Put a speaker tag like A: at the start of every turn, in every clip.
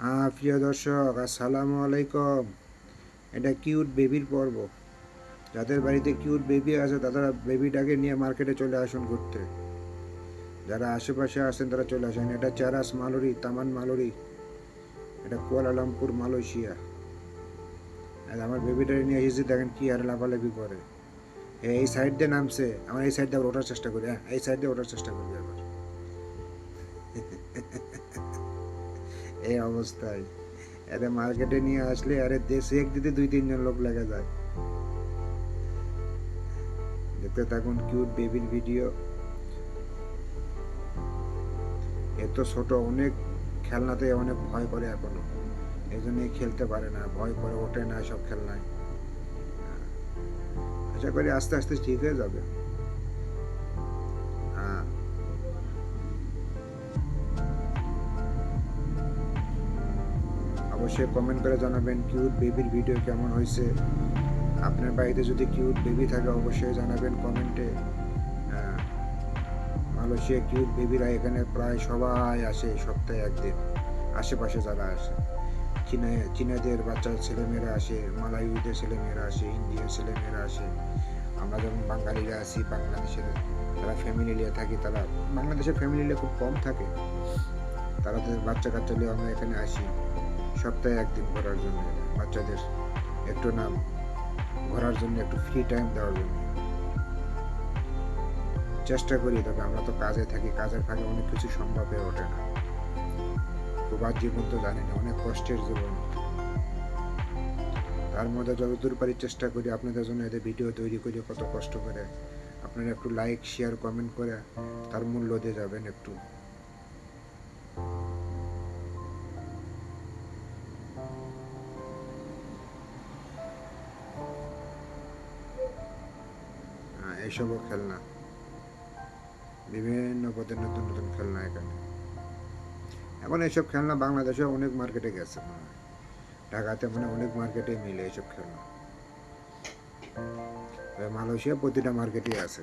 A: হ্যাঁ প্রিয় দর্শক, আসসালামু আলাইকুম। এটা কিউট বেবির পর্ব। যাদের বাড়িতে কিউট বেবি আছে, তারা বেবিটাকে নিয়ে মার্কেটে চলে আসুন ঘুরতে। যারা আশেপাশে আছেন, তারা চলে আসেন। এটা চারাস মালুরি, তামান মালুরি। এটা কুয়ালালামপুর, মালয়েশিয়া। আর আমার বেবিটাকে নিয়ে এসেছি, দেখেন কি আর লাফালাফি করে। এই সাইড দিয়ে নামছে। আমার এই সাইড দিয়ে ওঠার চেষ্টা করি। হ্যাঁ এই সাইড দিয়ে ওঠার চেষ্টা করবে আবার। এই অবস্থায়। এতে মার্কেটে নিয়ে আসলে আরে দেশে এক দিতে দুই, তিনজন লোক লেগে যায়। দেখতে থাকুন কিউট বেবির ভিডিও এত ছোট, অনেক খেলনাতে অনেক ভয় করে এখনও। এই জন্যই খেলতে পারে না, ভয় করে ওঠে না সব খেলনায়। আশা করি আস্তে আস্তে ঠিক হয়ে যাবে। অবশ্যই কমেন্ট করে জানাবেন কিউট বেবির ভিডিও কেমন হয়েছে। আপনার বাড়িতে যদি কিউট বেবি থাকে, অবশ্যই জানাবেন কমেন্টে মালয়েশিয়া কিউট বেবিরা এখানে প্রায় সবাই আসে সপ্তাহে একদিন। আশেপাশে যারা আসে। চীনা, চীনাদের বাচ্চা ছেলেমেয়েরা আসে, মালায়ুদের ছেলেমেয়েরা আসে, ইন্ডিয়ার ছেলেমেয়েরা আসে। আমরা যেমন বাঙালিরা আছি, বাংলাদেশের যারা ফ্যামিলি নিয়ে থাকি, তারা বাংলাদেশের ফ্যামিলি খুব কম থাকে। তারা তাদের বাচ্চা কাচ্চা নিয়ে আমরা এখানে আসি। সপ্তাহে একদিন করার জন্য বাচ্চাদের একটু নাম ঘোরার জন্য একটু ফ্রি টাইম দেওয়ার জন্য। চেষ্টা করি, তবে আমরা তো কাজে থাকি, কাজের ফাঁকে অনেক কিছু সম্ভব হয়ে ওঠে না। প্রবাদ জীবন তো জানি না, অনেক কষ্টের জীবন। তার মধ্যে যতদূর পারি চেষ্টা করি, আপনাদের জন্য এদের ভিডিও তৈরি করি, কত কষ্ট করে। আপনারা একটু লাইক শেয়ার কমেন্ট করে তার মূল্য দিয়ে যাবেন একটু। এইসবও খেলনা। বিভিন্ন পদের নতুন নতুন খেলনা এখানে। এখন এইসব খেলনা বাংলাদেশে অনেক মার্কেটে গেছে। মনে হয় ঢাকাতে মানে অনেক মার্কেটে মিলে এইসব খেলনা। মালয়েশিয়া প্রতিটা মার্কেটে আছে।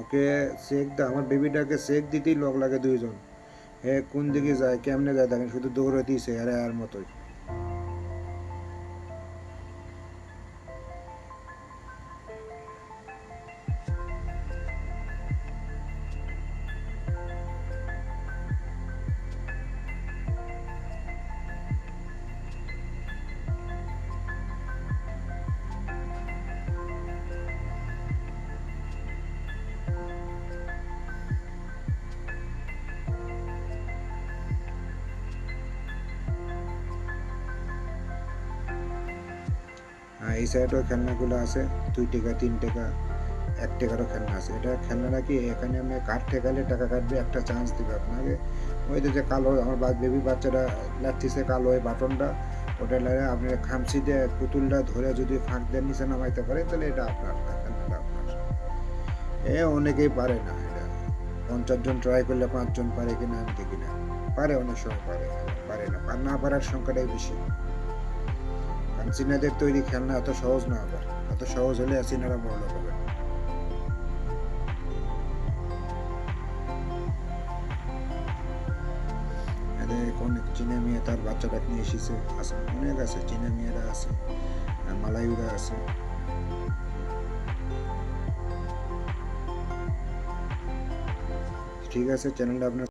A: ওকে চেক দা, আমার বেবিটাকে চেক দিতেই লগ লাগে দুইজন। হে কোন দিকে যায়, কেমনে যায় দেখেন, শুধু দৌড়াতেইছে আরে আর মতোই। আর এই সাইডেও খেলনাগুলো আছে, দুই টাকা, তিন টাকা, এক টাকারও খেলনা আছে। এটা খেলনাটা কি? এখানে আপনি কাঠ ঠেকালে টাকা কাটবে, একটা চান্স দেবে আপনাকে। ওই যে কালো, আমার বেবি বাচ্চাটা লাগতেছে কালো ওই বাটনটা, ওটা লাগে আপনি খামচি দিয়ে পুতুলটা ধরে যদি ফাঁক দিয়ে নিচে নামাইতে পারে তাহলে এটা আপনার খেলনাটা আপনার। এ অনেকেই পারে না এটা। পঞ্চাশ জন ট্রাই করলে পাঁচজন পারে কিনা আমি দেখি না। পারে অনেক সময় পারে পারে না। না পারার সংখ্যাটাই বেশি। চীনাদের তৈরি খেলনা এত সহজ না আবার। এত সহজ হলে চীনারা বড় হবে অনেক চীনা মেয়ে তার বাচ্চাটাকে নিয়ে এসেছে? আছে, অনেক আছে, চীনা মেয়েরা আছে মালায়ুরা আছে। ঠিক আছে চ্যানেলটা আপনার